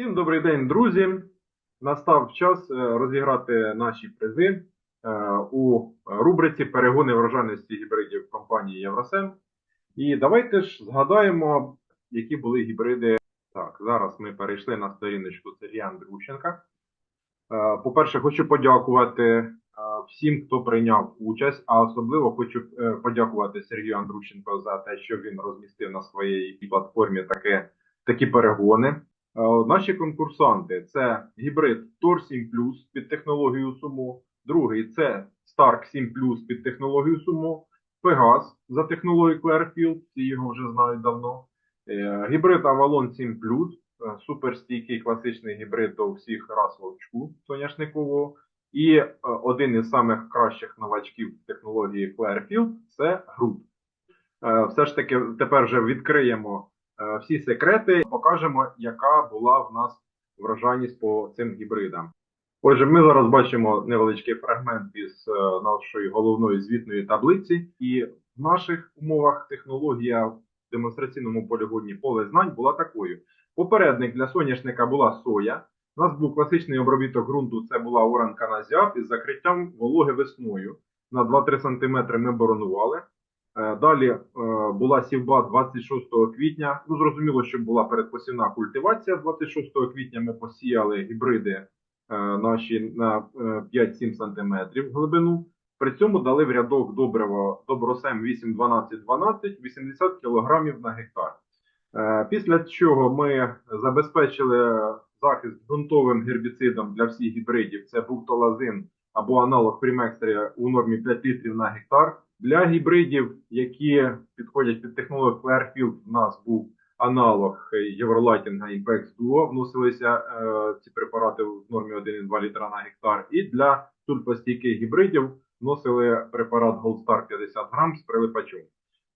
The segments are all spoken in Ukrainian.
Всім добрий день, друзі! Настав час е, розіграти наші призи е, у рубриці Перегони врожайності гібридів компанії Євросем. І давайте ж згадаємо, які були гібриди. Так, зараз ми перейшли на сторіночку Сергія Андрущенка. Е, По-перше, хочу подякувати всім, хто прийняв участь, а особливо хочу подякувати Сергію Андрущенко за те, що він розмістив на своїй платформі таке, такі перегони. Е, Наші конкурсанти це гібрид Tor 7 під технологією Sumo, другий це Stark 7 під технологією Sumo, Pegas за технологією Clearfield, всі його вже знають давно. Е, Гібрид Avalon 7 е, суперстійкий класичний гібрид до всіх рас вовчку соняшникового. І один із самих кращих новачків технології Clearfield це Груд. Е, Все ж таки, тепер вже відкриємо всі секрети, покажемо, яка була в нас врожайність по цим гібридам. Отже, ми зараз бачимо невеличкий фрагмент із е, нашої головної звітної таблиці, і в наших умовах технологія в демонстраційному полігоні поле знань була такою. Попередник для соняшника була соя. У нас був класичний обробіток ґрунту, це була оранка на зяб із закриттям вологи весною. На 2-3 см ми боронували. Е, Далі е, була сівба 26 квітня. Ну, зрозуміло, що була передпосівна культивація. 26 квітня ми посіяли гібриди е, наші на е, 5-7 см глибину. При цьому дали в рядок добрива Добросем 8-12-12, 80 кг на гектар. Після чого ми забезпечили захист ґрунтовим гербіцидом для всіх гібридів. Це буктолазин або аналог Примекстрі у нормі 5 літрів на гектар. Для гібридів, які підходять під технологію Clearfield, у нас був аналог Євролайтінга Bex Duo, вносилися е, ці препарати в нормі 1,2 літра на гектар. І для сульфостійких гібридів вносили препарат Gold Star 50 грам з прилипачом. Е,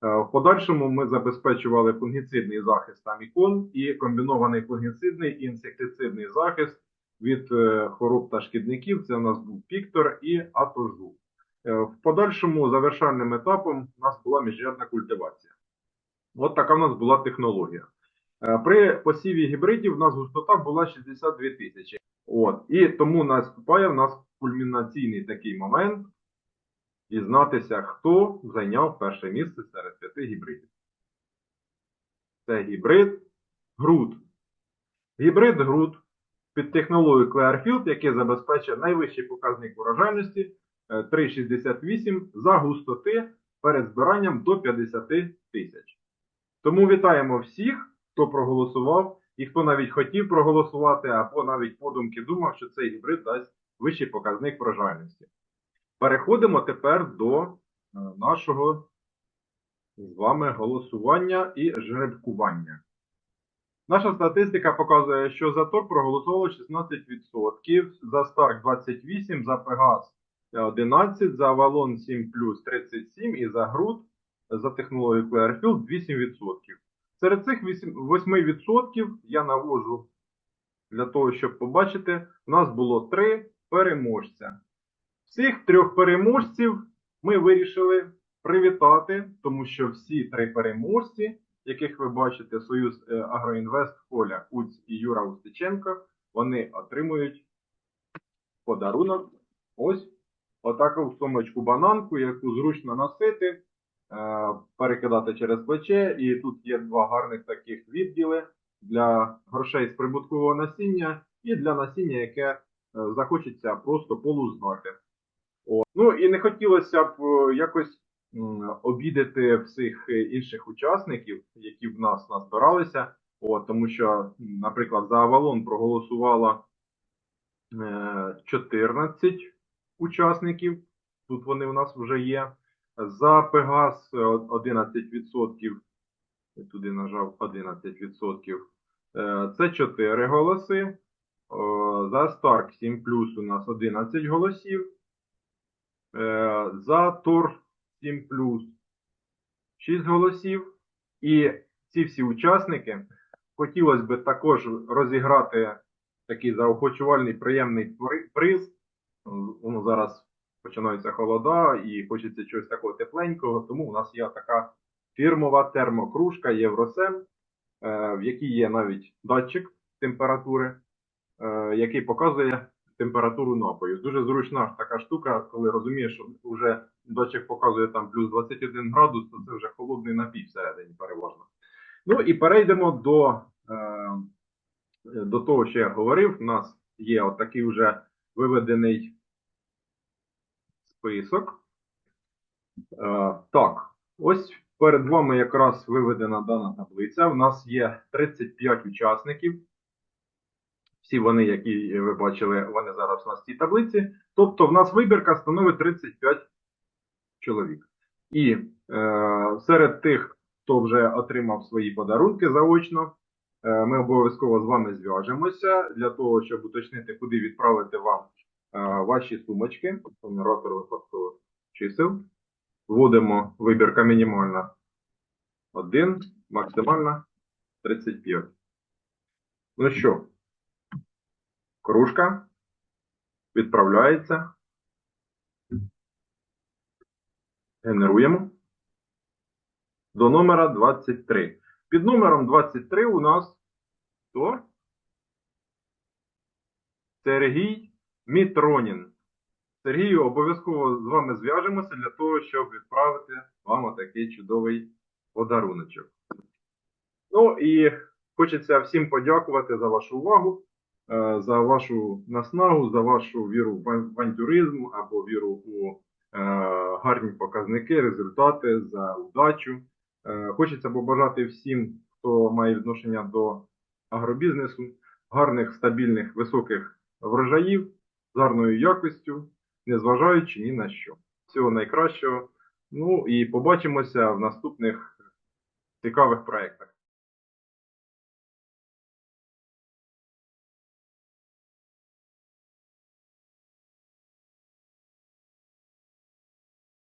В подальшому ми забезпечували фунгіцидний захист амікон і комбінований фунгіцидний і інсектицидний захист від е, хвороб та шкідників. Це у нас був Піктор і Атожу. Е, В подальшому завершальним етапом у нас була міжрядна культивація. От така в нас була технологія. Е, При посіві гібридів у нас густота була 62 тисячі. От. І тому наступає в нас кульмінаційний такий момент дізнатися, хто зайняв перше місце серед п'яти гібридів. Це гібрид Груд. Гібрид Груд під технологією Clearfield, який забезпечує найвищий показник урожайності 3,68 за густоти перед збиранням до 50 тисяч. Тому вітаємо всіх, хто проголосував і хто навіть хотів проголосувати, або навіть подумки думав, що цей гібрид дасть вищий показник врожайності. Переходимо тепер до е, нашого з вами голосування і жеребкування. Наша статистика показує, що за ТОР проголосувало 16%, за Stark 28%, за Пегас 11%, за Avalon 7 37% і за Груд за технологією Clearfield 8%. Серед цих 8 8% я навожу для того, щоб побачити, у нас було три переможця. Всіх трьох переможців ми вирішили привітати, тому що всі три переможці, яких ви бачите, Союз е, Агроінвест, Коля, Уць і Юра Устиченко, вони отримують подарунок. Ось отаку сумочку бананку, яку зручно носити, е, перекидати через плече. І тут є два гарних таких відділи для грошей з прибуткового насіння і для насіння, яке е, захочеться просто полузнати. Ну і не хотілося б е, якось обідати всіх інших учасників, які в нас назбиралися. О, тому що, наприклад, за Авалон проголосувало е, 14 учасників. Тут вони в нас вже є. За Пегас е, 11%. Туди нажав 11%. Е, Це 4 голоси. За Stark 7 у нас 11 голосів. Е, За Тор 7 6 голосів. І ці всі учасники хотілося б також розіграти такий заохочувальний приємний приз. Воно зараз починаються холода і хочеться чогось такого тепленького, тому у нас є така фірмова термокружка Євросем, е, в якій є навіть датчик температури, е, який показує температуру напою. Дуже зручна така штука, коли розумієш, що вже датчик показує там плюс 21 градус, то це вже холодний напій всередині переважно. Ну і перейдемо до, е, до того, що я говорив. У нас є отакий вже виведений список. Е, так, ось перед вами якраз виведена дана таблиця. У нас є 35 учасників. Всі вони, які ви бачили, вони зараз у нас в цій таблиці. Тобто, в нас вибірка становить 35 чоловік. І е, серед тих, хто вже отримав свої подарунки заочно, ми обов'язково з вами зв'яжемося для того, щоб уточнити, куди відправити вам е, ваші сумочки, генератор випадкових чисел. Вводимо вибірка мінімальна 1, максимальна 35. Ну що, кружка відправляється. Генеруємо до номера 23. Під номером 23 у нас хто? Сергій Мітронін. Сергію, обов'язково з вами зв'яжемося для того, щоб відправити вам отакий чудовий подаруночок. Ну і хочеться всім подякувати за вашу увагу, е, за вашу наснагу, за вашу віру в ав- авантюризм або віру у е, гарні показники, результати, за удачу. Е, Хочеться побажати всім, хто має відношення до агробізнесу, гарних, стабільних, високих врожаїв з гарною якістю, незважаючи ні на що. Всього найкращого. Ну і побачимося в наступних цікавих проєктах.